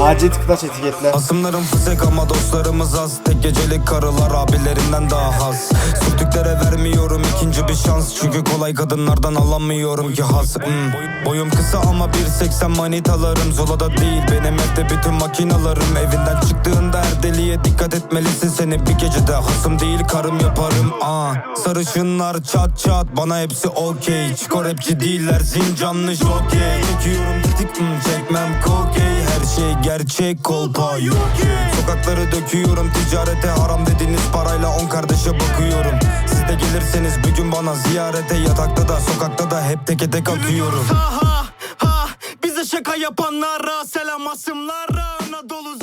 Acil tıklaç etiketle. Asımlarım fısık ama dostlarımız az. Tek gecelik karılar abilerinden daha az. Sürtüklere vermiyorum ikinci bir şans. Çünkü kolay kadınlardan alamıyorum ki has. Hmm. Boyum kısa ama 1.80 manitalarım Zolada değil benim evde bütün makinalarım. Evinden çıktığında her deliğe dikkat etmelisin Seni. Bir gecede hasım değil karım yaparım. Aa, Sarışınlar çat çat bana hepsi okey. Çiko rapçi değiller zincanlı jokey Çekiyorum tetik hmm, çekmem şey gerçek kolpa yok Sokakları döküyorum ticarete haram dediğiniz parayla on kardeşe bakıyorum. Siz de gelirseniz bir gün bana ziyarete Yatakta da sokakta da hep teke tek atıyorum. Ha ha ha Bize şaka yapanlara selam asımlara Anadolu